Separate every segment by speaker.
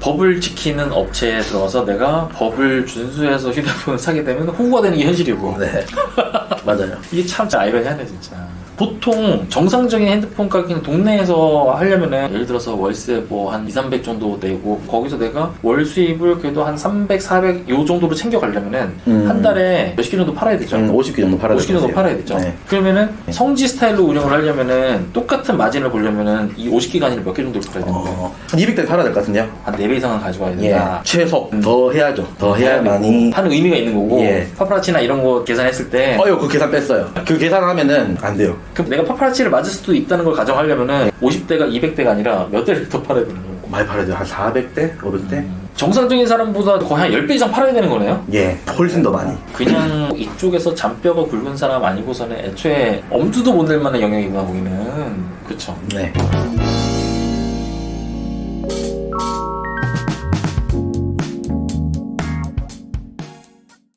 Speaker 1: 법을 지키는 업체에 들어가서 내가 법을 준수해서 휴대폰을 사게 되면 호구가 되는 게 현실이고
Speaker 2: 네. 맞아요.
Speaker 1: 이게 참 아이러니하네 진짜. 보통 정상적인 핸드폰 가격은 동네에서 하려면은 예를 들어서 월세 뭐 한 2, 300 정도 내고 거기서 내가 월 수입을 그래도 한 300, 400 요 정도로 챙겨가려면은
Speaker 2: 음.
Speaker 1: 한 달에 몇십 개 정도 팔아야 되죠.
Speaker 2: 좀 50개 정도 팔아야
Speaker 1: 50개 정도 팔아야 되죠.
Speaker 2: 네.
Speaker 1: 그러면은 성지 스타일로 운영을 하려면은 똑같은 마진을 보려면은 이 50개가 아니라 몇 개 정도를 팔아야 되는 거예요?
Speaker 2: 어, 한 200대 팔아야 될 것 같은데요?
Speaker 1: 한 4배 이상은 가져가야
Speaker 2: 예.
Speaker 1: 된다.
Speaker 2: 최소.
Speaker 1: 음.
Speaker 2: 더 해야죠. 더 해야만이.
Speaker 1: 하는 의미가 있는 거고
Speaker 2: 예.
Speaker 1: 파파라치나 이런 거 계산했을 때
Speaker 2: 어요, 그 계산 뺐어요. 그 계산하면은 안 돼요.
Speaker 1: 그럼 내가 파파라치를 맞을 수도 있다는 걸 가정하려면은 50대가 200대가 아니라 몇 대를 더 팔아야 되는 거고
Speaker 2: 많이 팔아야 돼요. 한 400대? 500대?
Speaker 1: 정상적인 사람보다 거의 한 10배 이상 팔아야 되는 거네요?
Speaker 2: 예. 훨씬 더 많이.
Speaker 1: 그냥 이쪽에서 잔뼈가 굵은 사람 아니고서는 애초에 엄두도 못 낼 만한 영역이구나 보기는 그쵸
Speaker 2: 네.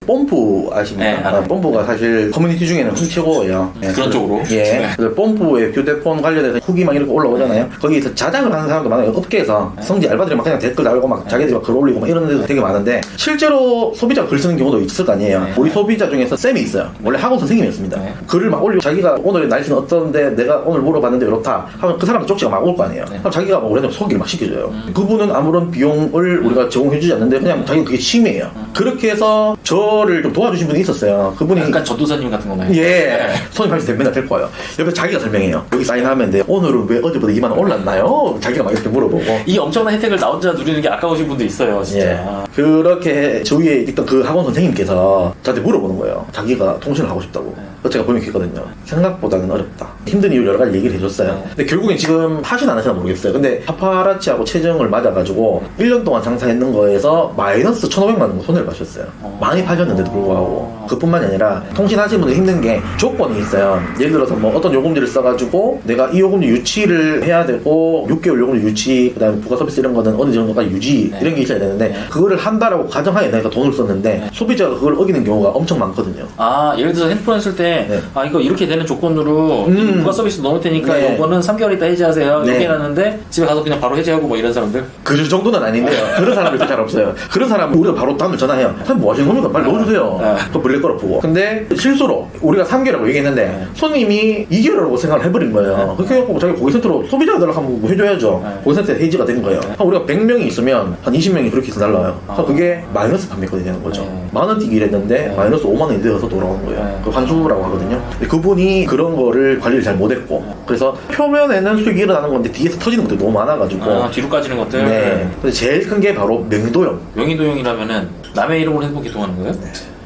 Speaker 2: 뽐뿌 아십니까?
Speaker 1: 네, 알아요.
Speaker 2: 아, 뽐뿌가 사실 커뮤니티 중에는 훔치고예요. 예,
Speaker 1: 그런 쪽으로?
Speaker 2: 예.
Speaker 1: 네.
Speaker 2: 그래서 뽐뿌의 휴대폰 관련해서 후기 막 이렇게 올라오잖아요. 거기서 자장을 하는 사람도 많아요. 업계에서
Speaker 1: 네.
Speaker 2: 성지 알바들이 막 그냥 댓글 달고 막 자기들이 막 글 올리고 막 이런 데도 되게 많은데 실제로 소비자가 글 쓰는 경우도 있을 거 아니에요.
Speaker 1: 네.
Speaker 2: 우리 소비자 중에서 쌤이 있어요. 원래 학원 선생님이었습니다.
Speaker 1: 네.
Speaker 2: 글을 막 올리고 자기가 오늘의 날씨는 어떤데 내가 오늘 물어봤는데 이렇다 하면 그 사람 쪽지가 막 올 거 아니에요.
Speaker 1: 네.
Speaker 2: 그럼 자기가 막 오래되면 소개를 막 시켜줘요.
Speaker 1: 음.
Speaker 2: 그분은 아무런 비용을 우리가 제공해주지 않는데 그냥 자기가 그게 취미예요. 그렇게 해서 저를 좀 도와주신 분이 있었어요. 그분이
Speaker 1: 약간 전도사님 같은 거네요
Speaker 2: 예. 손님 할수 맨날 데리고 와요. 옆에 자기가 설명해요. 여기 사인하면 돼. 오늘은 왜 어제보다 2만 원 올랐나요? 자기가 막 이렇게 물어보고.
Speaker 1: 이 엄청난 혜택을 나 혼자 누리는 게 아까우신 분도 있어요 진짜
Speaker 2: 예. 그렇게 주위에 있던 그 학원 선생님께서 저한테 물어보는 거예요. 자기가 통신을 하고 싶다고. 그래서 제가 번역했거든요. 생각보다는 어렵다. 힘든 이유 여러 가지 얘기를 해줬어요.
Speaker 1: 네.
Speaker 2: 근데 결국엔 지금 하진 않으시나 모르겠어요. 근데 파파라치하고 체정을 맞아가지고 1년 동안 장사했는 거에서 마이너스 1,500만 원 손해를 봤었어요.
Speaker 1: 어.
Speaker 2: 많이 팔렸는데도 불구하고. 그뿐만이 아니라 통신하시는 분들 힘든 게 조건이 있어요. 예를 들어서 뭐 어떤 요금제를 써가지고 내가 이 요금제 유치를 해야 되고 6개월 요금제 유치 그다음에 부가 서비스 이런 거는 어느 정도까지 유지
Speaker 1: 네.
Speaker 2: 이런 게 있어야 되는데
Speaker 1: 네.
Speaker 2: 그거를 한다라고 가정하에 내가 돈을 썼는데 소비자가 그걸 어기는 경우가 엄청 많거든요.
Speaker 1: 아 예를 들어서 핸드폰 했을 때
Speaker 2: 네.
Speaker 1: 아 이거 이렇게 되는 조건으로
Speaker 2: 음.
Speaker 1: 부가 서비스 넣을 테니까
Speaker 2: 네.
Speaker 1: 요거는 3개월 있다 해지하세요
Speaker 2: 네.
Speaker 1: 이렇게 해놨는데 집에 가서 그냥 바로 해지하고 뭐 이런 사람들
Speaker 2: 그 정도는 아닌데요. 그런 사람들도 잘 없어요. 그런 사람은 우리가 바로 다음에 전화해요. 사장님 뭐 하시는 겁니까? 빨리 넣어주세요.
Speaker 1: 네.
Speaker 2: 그 블랙 걸어보고. 근데 실수로 우리가 3개월이라고 얘기했는데
Speaker 1: 네.
Speaker 2: 손님이 2개월이라고 생각을 해버린 거예요. 그렇게 해갖고 자기 고객센터로 소비자 연락하면 뭐 해줘야죠.
Speaker 1: 네.
Speaker 2: 고객센터에 해지가 된 거예요. 한 우리가 100명이 있으면 한 20명이 그렇게 해서 날라와요.
Speaker 1: 아.
Speaker 2: 그게 마이너스 판매권이 되는 거죠.
Speaker 1: 네.
Speaker 2: 만원 뛰기
Speaker 1: 네.
Speaker 2: 마이너스 5만 원이 되어서 돌아온 거예요.
Speaker 1: 네.
Speaker 2: 그 환수라고 하거든요. 그분이 그런 거를 관리를 잘 못했고 그래서 표면에는 수익이 일어나는 건데 뒤에서 터지는 것들이 너무 많아가지고
Speaker 1: 아 뒤로 까지는 것들
Speaker 2: 네. 근데 제일 큰 게 바로 명도형.
Speaker 1: 명의도용이라면은 남의 이름으로 핸드폰 개통하는 거예요?
Speaker 2: 네.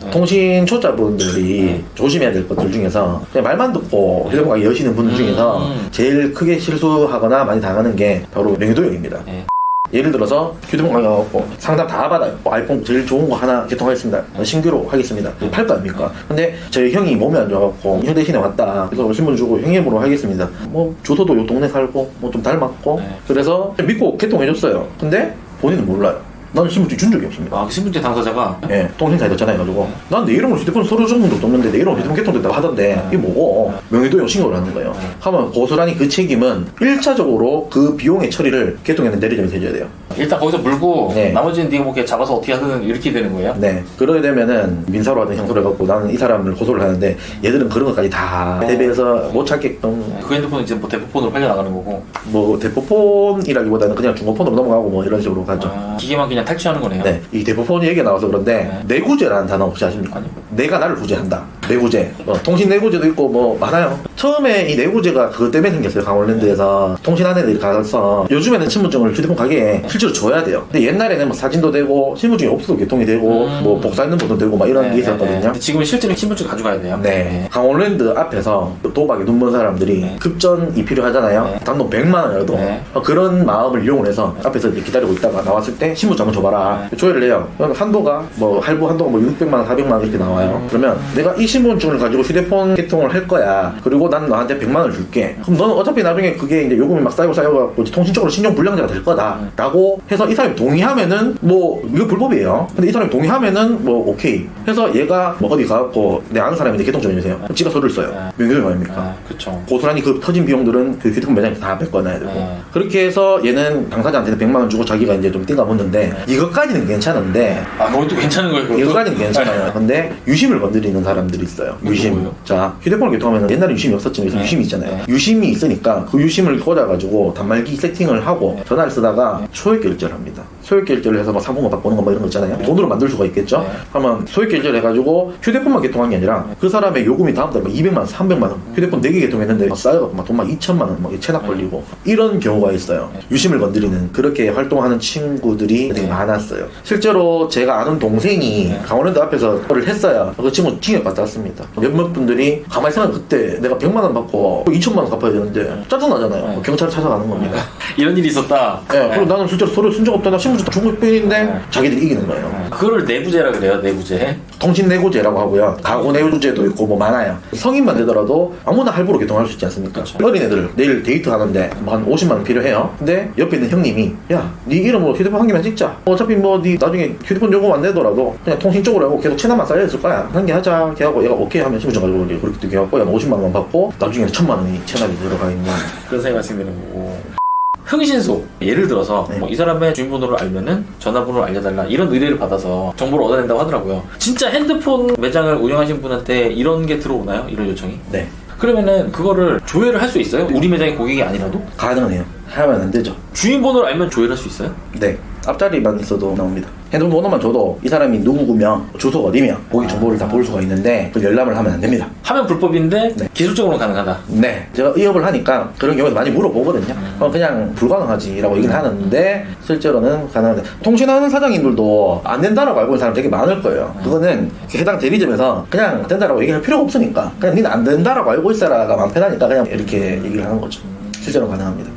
Speaker 1: 네.
Speaker 2: 통신 초짜분들이
Speaker 1: 네.
Speaker 2: 조심해야 될 것들 중에서 그냥 말만 듣고 휴대폰 가게 여시는 분들
Speaker 1: 음.
Speaker 2: 중에서 제일 크게 실수하거나 많이 당하는 게 바로 명도형입니다.
Speaker 1: 네.
Speaker 2: 예를 들어서 휴대폰 가게 가고 상담 다 받아요. 뭐 아이폰 제일 좋은 거 하나 개통하겠습니다. 신규로 하겠습니다. 팔거 아닙니까? 근데 저희 형이 몸이 안 좋아갖고 형 대신에 왔다. 그래서 신분 주고 형 이름으로 하겠습니다. 뭐 주소도 요 동네 살고 뭐 좀 닮았고
Speaker 1: 네.
Speaker 2: 그래서 믿고 개통해줬어요. 근데 본인은 몰라요. 나는 신분증 준 적이 없습니다.
Speaker 1: 아, 그 신분증 당사자가?
Speaker 2: 예, 통신사에 넣잖아 해가지고. 난 내 이름으로 휴대폰 서류 정도 없는데 내 이름으로 휴대폰 개통됐다고 하던데 이게 뭐고? 명의도용 신고를 하는 거예요. 하면 고스란히 그 책임은 1차적으로 그 비용의 처리를 개통에는 내리점에서 해줘야 돼요.
Speaker 1: 일단 거기서 물고
Speaker 2: 네.
Speaker 1: 나머지는 네가 뭐 이렇게 잡아서 어떻게 하든 이렇게 되는 거예요?
Speaker 2: 네. 그러게 되면은 민사로 하든 형소를 해갖고 나는 이 사람을 고소를 하는데 얘들은 그런 것까지 다 대비해서 못 찾게끔.
Speaker 1: 그 핸드폰은 이제 뭐 대포폰으로 팔려 나가는 거고.
Speaker 2: 뭐 대포폰이라기보다는 그냥 중고폰으로 넘어가고 뭐 이런 식으로 가죠.
Speaker 1: 아, 기계만 그냥 탈취하는 거네요.
Speaker 2: 네, 이 대포폰 얘기가 나와서 그런데 내구제라는 단어 혹시 아십니까?
Speaker 1: 아니요.
Speaker 2: 내가 나를 구제한다. 내구제. 어, 통신 내구제도 있고 뭐 많아요. 처음에 이 내구제가 그것 때문에 생겼어요. 강원랜드에서 통신한 애들이 가서 요즘에는 신분증을 휴대폰 가게에 실제로 줘야 돼요. 근데 옛날에는 뭐 사진도 되고 신분증이 없어도 개통이 되고
Speaker 1: 음.
Speaker 2: 뭐 복사했는 분도 되고 막 이런
Speaker 1: 네,
Speaker 2: 게
Speaker 1: 네,
Speaker 2: 있었거든요.
Speaker 1: 네. 근데 지금은 실제로 신분증 가져가야 돼요.
Speaker 2: 네. 강원랜드 앞에서 도박에 눈먼 사람들이
Speaker 1: 네.
Speaker 2: 급전이 필요하잖아요.
Speaker 1: 네.
Speaker 2: 단돈 100만 원이라도
Speaker 1: 네.
Speaker 2: 어, 그런 마음을 이용을 해서 앞에서 이렇게 기다리고 있다가 나왔을 때 신분증 한번 줘봐라.
Speaker 1: 네.
Speaker 2: 조회를 해요. 그럼 한도가 뭐 할부 한도가 뭐 600만 원, 400만 원 이렇게 나와요.
Speaker 1: 음.
Speaker 2: 그러면 내가 이 신분증을 가지고 휴대폰 개통을 할 거야. 그리고 난 너한테 100만 원을 줄게. 그럼 너는 어차피 나중에 그게 이제 요금이 막 쌓이고 쌓여갖고 이제 통신적으로 신용 불량자가 될 거다. 라고 해서 이 사람이 동의하면은 뭐 이거 불법이에요. 근데 이 사람이 동의하면은 뭐 오케이. 해서 얘가 뭐 어디 가갖고 내 아는 사람인데 개통 좀 해주세요. 그럼 지가 서류를 써요.
Speaker 1: 네.
Speaker 2: 명예훼손 아닙니까?
Speaker 1: 아, 그쵸.
Speaker 2: 고스란히 그 터진 비용들은 그 휴대폰 매장에서 다 메꿔놔야 되고
Speaker 1: 네.
Speaker 2: 그렇게 해서 얘는 당사자한테 100만 원 주고 자기가 이제 좀 띵가 붙는데 이것까지는 괜찮은데
Speaker 1: 아, 그것도 괜찮은 거예요, 그것도?
Speaker 2: 이거까지는 괜찮아요. 근데 유심을 건드리는 사람들이 있어요.
Speaker 1: 그건
Speaker 2: 유심. 자, 휴대폰을 개통하면 옛날에 유심이 없었지만 요새
Speaker 1: 네.
Speaker 2: 유심이 있잖아요.
Speaker 1: 네.
Speaker 2: 유심이 있으니까 그 유심을 꽂아가지고 단말기 세팅을 하고
Speaker 1: 네.
Speaker 2: 전화를 쓰다가 소액 결제를 합니다. 소액 결제를 해서 뭐 상품권 바꾸는 거뭐 이런 거 있잖아요. 돈으로 만들 수가 있겠죠.
Speaker 1: 네.
Speaker 2: 하면 소액 결제를 해가지고 휴대폰만 개통한 게 아니라 그 사람의 요금이 다음 달에 막 200만 원, 300만 원. 휴대폰 4개 개통했는데 막 쌓여갖고 막돈막 2천만 원, 막 체납 걸리고 이런 경우가 있어요. 유심을 건드리는 그렇게 활동하는 친구들이 되게
Speaker 1: 네.
Speaker 2: 많았어요. 실제로 제가 아는 동생이
Speaker 1: 네.
Speaker 2: 강원랜드 앞에서 그걸 했어요. 그 친구 징역 갔다 왔습니다. 몇몇 분들이 가만히 생각하면 그때 내가 100만 원 받고 2천만 원 갚아야 되는데 짜증나잖아요.
Speaker 1: 네.
Speaker 2: 경찰 찾아가는 겁니다.
Speaker 1: 이런 일이 있었다.
Speaker 2: 예, 그리고 나는 실제로 서류 쓴적 없다. 나 신분증 중국인인데
Speaker 1: 네.
Speaker 2: 자기들이 이기는 거예요.
Speaker 1: 네. 그거를 내부제라 그래요, 내부제.
Speaker 2: 통신내고제라고 하고요. 가구내고제도 있고 뭐 많아요. 성인만 되더라도 아무나 할부로 개통할 수 있지 않습니까?
Speaker 1: 그렇죠.
Speaker 2: 어린 애들 내일 데이트 하는데 뭐한 50만 원 필요해요. 근데 옆에 있는 형님이 야, 네 이름으로 휴대폰 한 개만 찍자. 어차피 뭐 네 나중에 휴대폰 요금 안 내더라도 그냥 통신적으로 하고 계속 체납만 쌓여 있을 거야. 한 개 하자. 걔하고 얘가 오케이 하면 신분증 가지고 이제 그렇게 되게 하고 한 50만 원 받고 나중에 천만 원이 체납이 들어가 있는
Speaker 1: 그런 생각이 드는 거고. 흥신소 예를 들어서
Speaker 2: 네.
Speaker 1: 뭐 이 사람의 주민번호를 알면은 전화번호를 알려달라 이런 의뢰를 받아서 정보를 얻어낸다고 하더라고요 진짜 핸드폰 매장을 운영하신 분한테 이런 게 들어오나요? 이런 요청이?
Speaker 2: 네.
Speaker 1: 그러면은 그거를 조회를 할 수 있어요? 우리 매장의 고객이 아니라도?
Speaker 2: 가능은 해요. 하면 안 되죠.
Speaker 1: 주민번호를 알면 조회를 할 수 있어요?
Speaker 2: 네. 앞자리만 있어도 나옵니다. 핸드폰 번호만 줘도 이 사람이 누구며 주소가 어디며 고객 정보를 다 볼 수가 있는데 그 열람을 하면 안 됩니다.
Speaker 1: 하면 불법인데
Speaker 2: 네.
Speaker 1: 기술적으로 가능하다
Speaker 2: 네. 제가 의협을 하니까 그런 경우도 많이 물어보거든요. 어, 그냥 불가능하지라고 얘기는 하는데 실제로는 가능한데 통신하는 사장님들도 안 된다라고 알고 있는 사람 되게 많을 거예요. 그거는 해당 대리점에서 그냥 된다라고 얘기할 필요가 없으니까 그냥 니는 안 된다라고 알고 있어라가 마음 편하니까 그냥 이렇게 얘기를 하는 거죠. 실제로 가능합니다.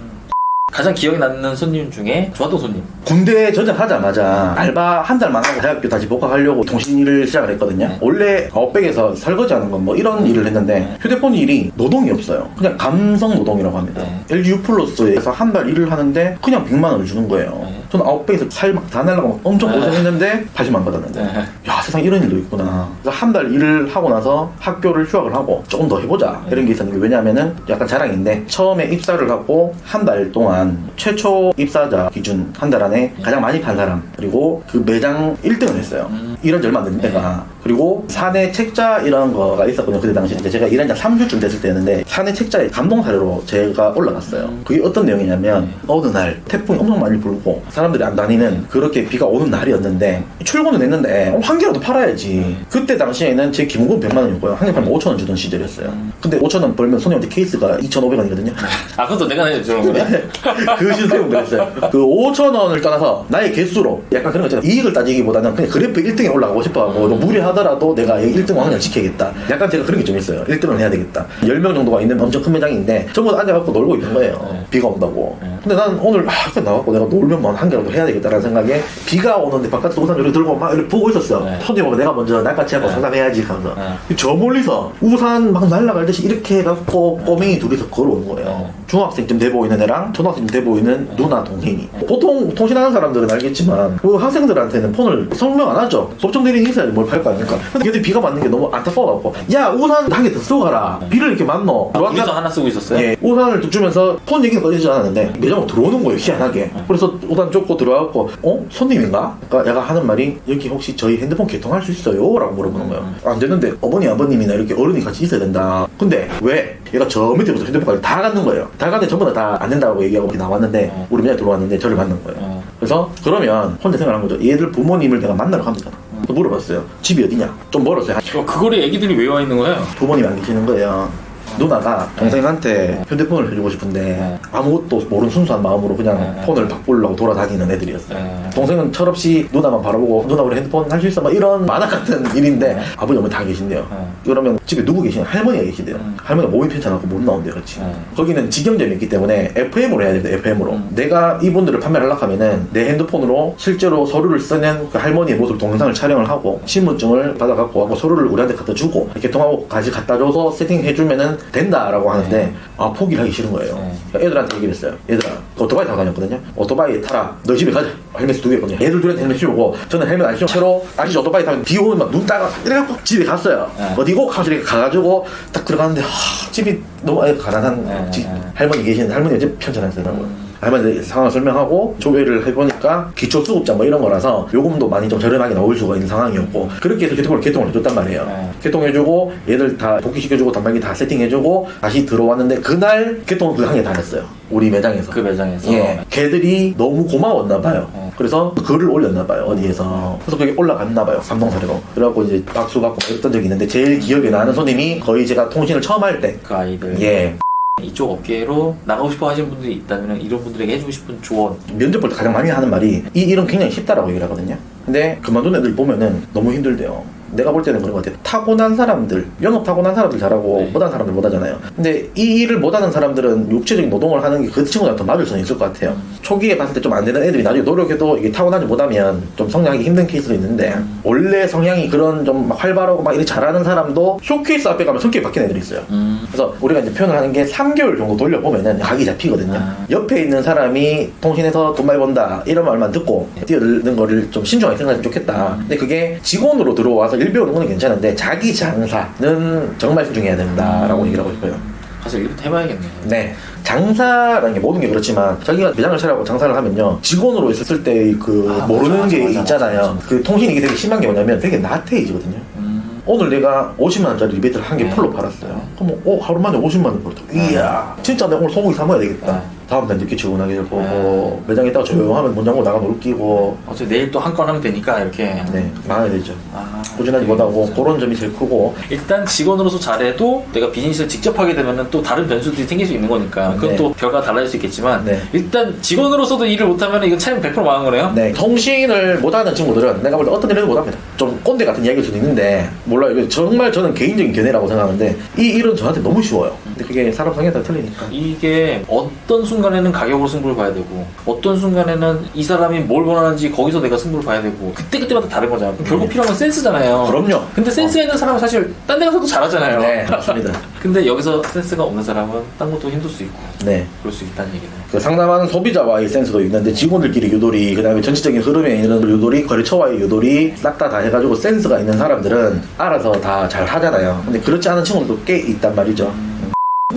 Speaker 1: 가장 기억에 남는 손님 중에 좋았던 손님
Speaker 2: 군대 전역하자마자 알바 한 달만 하고 대학교 다시 복학하려고 통신 일을 시작을 했거든요.
Speaker 1: 네.
Speaker 2: 원래 아웃백에서 설거지하는 건 뭐 이런 일을 했는데 휴대폰 일이 노동이 없어요. 그냥 감성 노동이라고 합니다.
Speaker 1: 네.
Speaker 2: LG U 플러스에서 한 달 일을 하는데 그냥 100만 원을 주는 거예요.
Speaker 1: 네.
Speaker 2: 저는 아웃백에서 살 막 다 날라고 막 엄청 고생했는데 80만 원 받았는데
Speaker 1: 네.
Speaker 2: 야 세상 이런 일도 있구나. 그래서 한 달 일을 하고 나서 학교를 휴학을 하고 조금 더 해보자 이런 게 있었는데 왜냐하면은 약간 자랑인데 처음에 입사를 하고 한 달 동안 최초 입사자 기준 한 달 안에 가장 많이 판 사람 그리고 그 매장 1등을 했어요.
Speaker 1: 음.
Speaker 2: 이런 지 얼마 안 된 때가 그리고 사내 책자 이런 거가 있었거든요. 그때 당시 제가 일한 지 3주쯤 됐을 때였는데 사내 책자에 감동 사례로 제가 올라갔어요. 그게 어떤 내용이냐면 어느 날 태풍이 엄청 많이 불고 사람들이 안 다니는 그렇게 비가 오는 날이었는데 출근은 했는데 어, 한 개라도 팔아야지. 그때 당시에는 제 기본금 100만 원이고요. 한 개 팔면 5천 원 주던 시절이었어요. 근데 5천 원 벌면 손님한테 케이스가 2,500원이거든요.
Speaker 1: 아 그것도 내가 내주는 거야?
Speaker 2: 그 시스템을 했어요. 그 5천 원을 떠나서 나의 개수로 약간 그런 거 있잖아요. 이익을 따지기보다는 그냥 그래프 1등에 올라가고 싶어하고 너 무리하 더라도 내가 1등 왕을 지켜야겠다. 약간 제가 그런 게 좀 있어요. 1등을 해야 되겠다. 10명 정도가 있는 엄청 큰 매장인데 전부 다 앉아갖고 놀고 있는 거예요.
Speaker 1: 네.
Speaker 2: 비가 온다고.
Speaker 1: 네.
Speaker 2: 근데 나는 오늘 아, 나왔고 내가 놀면 뭐한 개라도 해야 되겠다라는 생각에 비가 오는데 바깥에서 우산 이렇게 들고 막 이렇게 보고 있었어요.
Speaker 1: 네.
Speaker 2: 손님 오면 내가 먼저 낚아채 하고
Speaker 1: 네.
Speaker 2: 상담해야지 하면서
Speaker 1: 네.
Speaker 2: 저 멀리서 우산 막 날아가듯이 이렇게 해갖고 꼬맹이 둘이서 걸어오는 거예요.
Speaker 1: 네.
Speaker 2: 중학생쯤 돼 보이는 애랑 초등학생쯤 돼 보이는 누나 동생이 보통 통신하는 사람들은 알겠지만 그 학생들한테는 폰을 성명 안 하죠. 법정 대리인 있어야지 뭘 팔 거 아닙니까? 근데 걔들 비가 맞는 게 너무 안타까워갖고 야 우산 한 개 더 쓰고 가라. 비를 이렇게 맞노.
Speaker 1: 아, 거기서 하나 쓰고 있었어요?
Speaker 2: 예, 우산을 뚝 주면서 폰 얘기는 꺼지지 않았는데 매장으로 들어오는 거예요 희한하게 그래서 우산 쫓고 들어와갖고 어? 손님인가? 그러니까 얘가 하는 말이 여기 혹시 저희 핸드폰 개통할 수 있어요? 라고 물어보는 거예요 안 되는데 어머니 아버님이나 이렇게 어른이 같이 있어야 된다 근데 왜? 얘가 저 밑에부터 핸드폰까지 다 갖는 거예요 다 갔는데 전부 다안 된다고 얘기하고 이렇게 나왔는데
Speaker 1: 어.
Speaker 2: 우리 매장 들어왔는데 저를 만난 거예요
Speaker 1: 어.
Speaker 2: 그래서 그러면 혼자 생각한 거죠 얘들 부모님을 내가 만나러 되잖아 물어봤어요 집이 어디냐? 좀 멀었어요 한
Speaker 1: 어, 그거를 애기들이 왜 와 있는 거예요?
Speaker 2: 부모님 안 계시는 거예요. 누나가 동생한테 휴대폰을 해주고 싶은데
Speaker 1: 네.
Speaker 2: 아무것도 모르는 순수한 마음으로 그냥
Speaker 1: 네.
Speaker 2: 폰을 바꾸려고 돌아다니는 애들이었어요.
Speaker 1: 네.
Speaker 2: 동생은 철없이 누나만 바라보고 누나 우리 핸드폰 할 수 있어? 막 이런 만화 같은 일인데
Speaker 1: 네.
Speaker 2: 아버지 어머니 다 계신대요.
Speaker 1: 네.
Speaker 2: 그러면 집에 누구 계시냐? 할머니가 계시대요.
Speaker 1: 음.
Speaker 2: 할머니가 몸이 편찮아서 못 나온대요.
Speaker 1: 네.
Speaker 2: 거기는 직영점이 있기 때문에 FM으로 해야 됩니다, FM으로.
Speaker 1: 음.
Speaker 2: 내가 이분들을 판매를 하려고 하면은 내 핸드폰으로 실제로 서류를 쓰는 그 할머니의 모습 동영상을 촬영을 하고 신분증을 받아갖고 하고 서류를 우리한테 갖다 주고 개통하고 같이 갖다 줘서 세팅해주면은 된다라고 하는데
Speaker 1: 네.
Speaker 2: 아, 포기를 하기 싫은 거예요.
Speaker 1: 네.
Speaker 2: 애들한테 얘기를 했어요. 얘들아, 그 오토바이 타고 다녔거든요. 오토바이 타라. 너 집에 가자. 헬멧 두개 있거든요. 애들 둘한테 헬멧 씌우고 저는 헬멧 안 씌우고 채로 아시죠? 오토바이 타면 비 오면 막눈 따가 이래갖고 집에 갔어요.
Speaker 1: 네.
Speaker 2: 어디고? 하면서 이렇게 가가지고 딱 들어갔는데 하, 집이 너무 가난한
Speaker 1: 네,
Speaker 2: 집
Speaker 1: 네.
Speaker 2: 할머니 계시는데 할머니가 이제 편찮았더라고요.
Speaker 1: 음.
Speaker 2: 할머니 상황을 설명하고 조회를 해보니까 기초 수급자 뭐 이런 거라서 요금도 많이 좀 저렴하게 나올 수가 있는 상황이었고 그렇게 해서 개통을 개통을 해줬단 말이에요.
Speaker 1: 네.
Speaker 2: 개통해주고 얘들 다 복귀시켜주고 단말기 다 세팅해주고 다시 들어왔는데 그날 개통을 그 항에 다 했어요. 우리 매장에서.
Speaker 1: 그 매장에서
Speaker 2: 예, 걔들이 너무 고마웠나 봐요.
Speaker 1: 어.
Speaker 2: 그래서 글을 올렸나 봐요 어디에서. 그래서 그게 올라갔나 봐요 감동사례로. 그래갖고 이제 박수 받고 막 이랬던 적이 있는데 제일 기억에 나는 손님이 거의 제가 통신을 처음 할 때.
Speaker 1: 그 아이들
Speaker 2: 예,
Speaker 1: 이쪽 업계로 나가고 싶어 하시는 분들이 있다면 이런 분들에게 해주고 싶은 조언
Speaker 2: 면접 볼 때 가장 많이 하는 말이 이 일은 굉장히 쉽다라고 얘기를 하거든요. 근데 그만둔 애들 보면은 너무 힘들대요. 내가 볼 때는 그런 것 같아요. 타고난 사람들, 영업 타고난 사람들 잘하고
Speaker 1: 네.
Speaker 2: 못하는 사람들 못하잖아요. 근데 이 일을 못하는 사람들은 육체적인 노동을 하는 게 그 친구들한테 더 맞을 수는 있을 것 같아요. 초기에 봤을 때 좀 안 되는 애들이 나중에 노력해도 이게 타고나지 못하면 좀 성장하기 힘든 케이스도 있는데 원래 성향이 그런 좀막 활발하고 막 이렇게 잘하는 사람도 쇼케이스 앞에 가면 성격이 바뀌는 애들이 있어요.
Speaker 1: 음.
Speaker 2: 그래서 우리가 이제 표현을 하는 게 3개월 정도 돌려보면은 각이 잡히거든요.
Speaker 1: 아.
Speaker 2: 옆에 있는 사람이 통신에서 돈 많이 번다 이런 말만 듣고 뛰어드는 거를 좀 신중하게 생각하면 좋겠다. 근데 그게 직원으로 들어와서 일 배우는 건 괜찮은데 자기 장사는 정말 신중해야 된다라고 얘기를 하고 싶어요.
Speaker 1: 가서 일부터 해봐야겠네
Speaker 2: 네. 장사라는 게 모든 게 그렇지만 자기가 매장을 차려고 장사를 하면요 직원으로 있을 때 그
Speaker 1: 아,
Speaker 2: 모르는
Speaker 1: 맞아,
Speaker 2: 게
Speaker 1: 맞아,
Speaker 2: 있잖아요
Speaker 1: 맞아.
Speaker 2: 그 통신이 이게 되게 심한 게 뭐냐면 되게 나태해지거든요
Speaker 1: 음.
Speaker 2: 오늘 내가 50만 원짜리 리베이트를 한개
Speaker 1: 네.
Speaker 2: 풀로 팔았어요. 그럼 어 하루 만에 50만 원 벌었다. 이야 진짜 내가 오늘 소고기 사 먹어야 되겠다.
Speaker 1: 네.
Speaker 2: 다음 날 늦게 출근하게 될 거고
Speaker 1: 네.
Speaker 2: 매장에 있다가 조용하면 문 잠그고 나가 놀 끼고
Speaker 1: 어차피 내일 또 한 건 하면 되니까 이렇게
Speaker 2: 네 망해야 되죠.
Speaker 1: 아,
Speaker 2: 꾸준하지
Speaker 1: 네.
Speaker 2: 못하고 그런 점이 제일 크고
Speaker 1: 일단 직원으로서 잘해도 내가 비즈니스를 직접 하게 되면 또 다른 변수들이 생길 수 있는 거니까 그건
Speaker 2: 네.
Speaker 1: 또 결과가 달라질 수 있겠지만
Speaker 2: 네.
Speaker 1: 일단 직원으로서도 일을 못하면 이거 차이는 100% 망한 거네요
Speaker 2: 네 통신을 못하는 친구들은 내가 볼 때 어떤 일을 못합니다. 좀 꼰대 같은 이야기일 수도 있는데 몰라요. 이거 정말 저는 개인적인 견해라고 생각하는데 이 일은 저한테 너무 쉬워요. 근데 그게 사람 성향에 따라 틀리니까.
Speaker 1: 이게 어떤 순간에는 가격으로 승부를 봐야 되고 어떤 순간에는 이 사람이 뭘 원하는지 거기서 내가 승부를 봐야 되고 그때그때마다 다른 거잖아 결국
Speaker 2: 네.
Speaker 1: 필요한 건 센스잖아요
Speaker 2: 그럼요.
Speaker 1: 근데 센스가 있는 사람은 사실 딴 데 가서도 잘하잖아요
Speaker 2: 네 맞습니다.
Speaker 1: 근데 여기서 센스가 없는 사람은 딴 것도 힘들 수 있고
Speaker 2: 네.
Speaker 1: 그럴 수 있다는 얘기네
Speaker 2: 그 상담하는 소비자와의 센스도 있는데 직원들끼리 유도리 그다음에 전체적인 흐름에 있는 유도리 거래처와의 유도리 싹다 다 해가지고 센스가 있는 사람들은 알아서 다 잘 하잖아요 근데 그렇지 않은 친구들도 꽤 있단 말이죠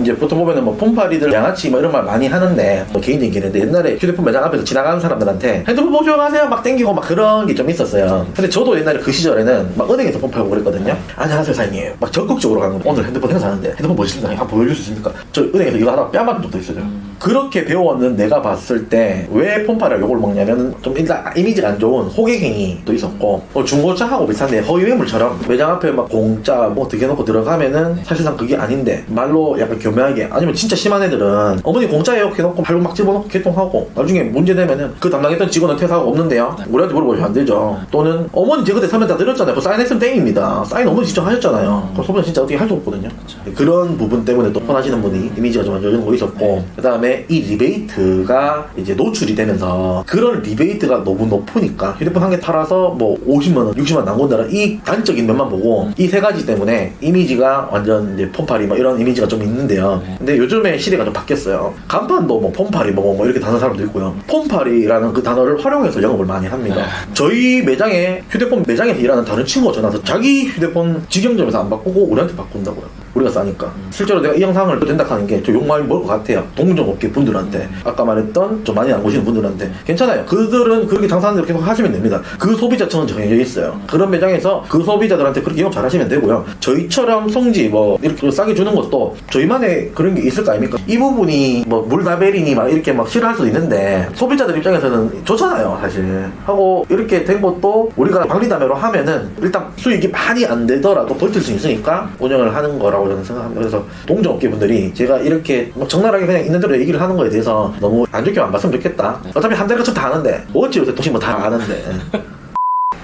Speaker 2: 이제 보통 보면은 뭐 폰파리들 양아치 뭐 이런 말 많이 하는데 뭐 개인적인 견해인데 옛날에 휴대폰 매장 앞에서 지나가는 사람들한테 핸드폰 보셔 가세요! 막 땡기고 막 그런 게 좀 있었어요. 근데 저도 옛날에 그 시절에는 막 은행에서 폰 팔고 그랬거든요. 안녕하세요 사장님. 막 적극적으로 가는 거 오늘 핸드폰 행사하는데. 핸드폰 보시는 사장님 한번 보여줄 수 있습니까? 저 은행에서 이거 뺨 맞은 적도 있어요 그렇게 배웠는 내가 봤을 때왜 폰파를 욕을 먹냐면 좀 일단 이미지가 안 좋은 호객행위 도 있었고 어, 중고차하고 비슷한데 허위매물처럼 매장 앞에 막 공짜 뭐 어떻게 해놓고 들어가면은 사실상 그게 아닌데 말로 약간 교묘하게 아니면 진짜 심한 애들은 어머니 공짜예요 이렇게 해놓고 발로 막 집어넣고 개통하고 나중에 문제되면은 그 담당했던 직원은 퇴사하고 없는데요. 우리한테 물어보시면 안 되죠. 또는 어머니 제 그때 서면 다 드렸잖아요. 그 사인했으면 땡입니다. 사인 어머니 직접 하셨잖아요. 그럼 소비자 진짜 어떻게 할 수 없거든요. 그런 부분 때문에 또 폰하시는 분이 이미지가 좀 안 좋은 거 있었고
Speaker 1: 네.
Speaker 2: 그 다음에 이 리베이트가 이제 노출이 되면서 그런 리베이트가 너무 높으니까 휴대폰 한 개 팔아서 뭐 50만원 60만원 남건다라 이 단적인 면만 보고 이 세 가지 때문에 이미지가 완전 이제 폰팔이 뭐 이런 이미지가 좀 있는데요.
Speaker 1: 네.
Speaker 2: 근데 요즘에 시대가 좀 바뀌었어요. 간판도 뭐 폰팔이 뭐, 뭐 이렇게 다는 사람도 있고요. 폰팔이라는 그 단어를 활용해서 영업을 많이 합니다.
Speaker 1: 네.
Speaker 2: 저희 매장에 휴대폰 매장에서 일하는 다른 친구가 전화해서 자기 휴대폰 직영점에서 안 바꾸고 우리한테 바꾼다고요 우리가 싸니까. 실제로 내가 이 영상을 된다 하는 게저욕 많이 먹을 것 같아요. 동종업계 분들한테. 아까 말했던 좀 많이 안 보시는 분들한테. 괜찮아요. 그들은 그렇게 장사하는 대로 계속 하시면 됩니다. 그 소비자층은 정해져 있어요. 그런 매장에서 그 소비자들한테 그렇게 영업 잘 하시면 되고요. 저희처럼 성지 뭐 이렇게 싸게 주는 것도 저희만의 그런 게 있을 거 아닙니까? 이 부분이 뭐 물다베리니 막 이렇게 막 싫어할 수도 있는데 소비자들 입장에서는 좋잖아요 사실. 하고 이렇게 된 것도 우리가 방리담회로 하면은 일단 수익이 많이 안 되더라도 버틸 수 있으니까 운영을 하는 거라고 있다고 저는 생각합니다. 그래서 동종업계 분들이 제가 이렇게 막 적나라하게 그냥 있는 대로 얘기를 하는 거에 대해서 너무 안 좋게 안 봤으면 좋겠다. 어차피 한 달에 다 아는데 어찌 요새 도시 뭐 다 아는데.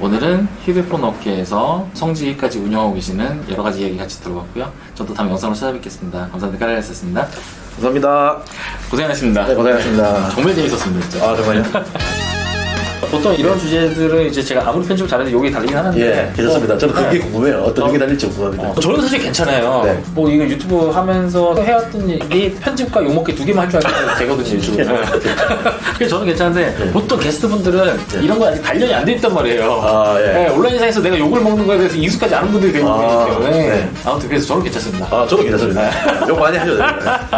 Speaker 1: 오늘은 휴대폰 업계에서 성지까지 운영하고 계시는 여러 가지 이야기 같이 들어봤고요. 저도 다음 영상으로 찾아뵙겠습니다. 감사합니다. 까라였습니다.
Speaker 2: 감사합니다.
Speaker 1: 고생하셨습니다.
Speaker 2: 네, 고생하셨습니다.
Speaker 1: 정말 재밌었습니다. 진짜.
Speaker 2: 아 정말요?
Speaker 1: 보통 이런 주제들은 이제 제가 아무리 편집을 잘해도 욕이 달리긴 하는데
Speaker 2: 예, 괜찮습니다. 저는 그게
Speaker 1: 네.
Speaker 2: 궁금해요. 어떤
Speaker 1: 어.
Speaker 2: 얘기 달릴지 궁금합니다.
Speaker 1: 어, 저는 사실 괜찮아요.
Speaker 2: 네.
Speaker 1: 뭐 이거 유튜브 하면서 해왔던 일이 편집과 욕먹기 두 개만 할 줄 알고 되거든요, 유튜브는. 그래서 저는 괜찮은데 보통 게스트분들은 이런 거 아직 단련이 안 돼 있단 말이에요.
Speaker 2: 네. 아, 예.
Speaker 1: 네, 온라인상에서 내가 욕을 먹는 거에 대해서 익숙하지 않은 분들이 되고
Speaker 2: 아,
Speaker 1: 때문에
Speaker 2: 네.
Speaker 1: 아무튼 그래서 저는 괜찮습니다.
Speaker 2: 아, 저도 괜찮습니다. 욕 많이 하셔도 됩니다.